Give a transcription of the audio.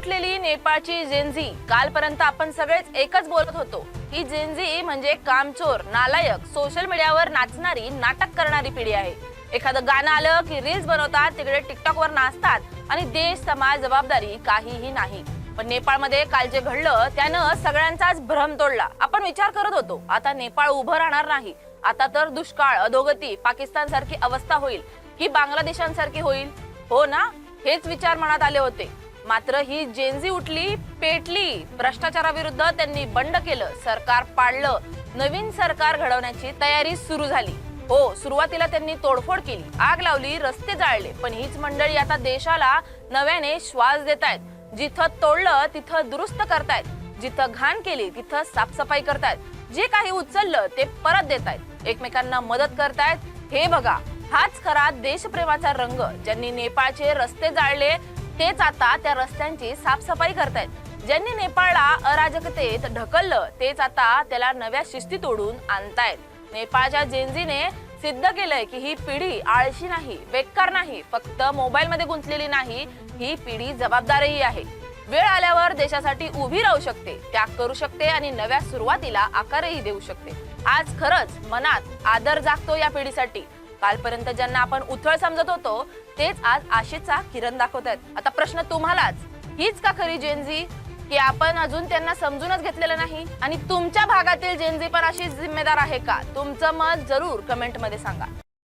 उठलेली नेपाळची Gen Z. कालपर्यंत आपण सगळेच एकच बोलत होतो. ही जेनझी म्हणजे कामचोर नालायक सोशल मीडियावर नाचणारी नाटक करणारी पिढी आहे. एखादं गाणं आलं की रील्स बनवतात तिकडे टिकटॉक वर नाचतात आणि देश समाज जबाबदारी काहीही नाही. पण नेपाळमध्ये काल जे घडलं त्यानं सगळ्यांचाच भ्रम तोडला. आपण विचार करत होतो आता नेपाळ उभं राहणार नाही. आता तर दुष्काळ अधोगती पाकिस्तान सारखी अवस्था होईल. की बांगलादेशांसारखी होईल. हो ना? हेच विचार मनात आले होते. मात्र ही जेंजी उठली पेटली. भ्रष्टाचाराविरुद्ध त्यांनी बंड केलं सरकार पाडलं. नवीन सरकार घडवण्याची तयारी सुरू झाली. हो सुरुवातीला त्यांनी तोडफोड केली. आग लावली रस्ते जाळले पण हीच मंडळी आता देशाला नव्याने श्वास देत आहेत जिथं तोडलं तिथं दुरुस्त करतायत. जिथं घाण केली तिथं साफसफाई करतायत. जे काही उचललं ते परत देत आहेत एकमेकांना मदत करतायत. हे बघा. हाच खरा देशप्रेमाचा रंग. ज्यांनी नेपाळचे रस्ते जाळले तेच आता त्या रस्त्यांची साफसफाई करतायत. ज्यांनी नेपाळला अराजकतेत ढकललं तेच आता त्याला नव्या शिस्ती तोडून आणतायत. नेपाळच्या जेन्झीने सिद्ध केलंय की ही पिढी आळशी नाही बेकार नाही फक्त मोबाईल मध्ये गुंतलेली नाही ही पिढी जबाबदारही आहे. वेळ आल्यावर देशासाठी उभी राहू शकते त्याग करू शकते आणि नव्या सुरुवातीला आकारही देऊ शकते. आज खरंच मनात आदर जागतो या पिढीसाठी. कालपर्यंत ज्यांना आपण उथळ समजत होतो तेच आज आशेचा किरण दाखवत आहेत. आता प्रश्न तुम्हालाच. हीच का खरी जेनजी की आपण अजून त्यांना समजूनच घेतलेलं नाही? आणि तुमच्या भागातील जेनजी पण अशी जिम्मेदार आहे का? तुमचं मत जरूर कमेंटमध्ये सांगा.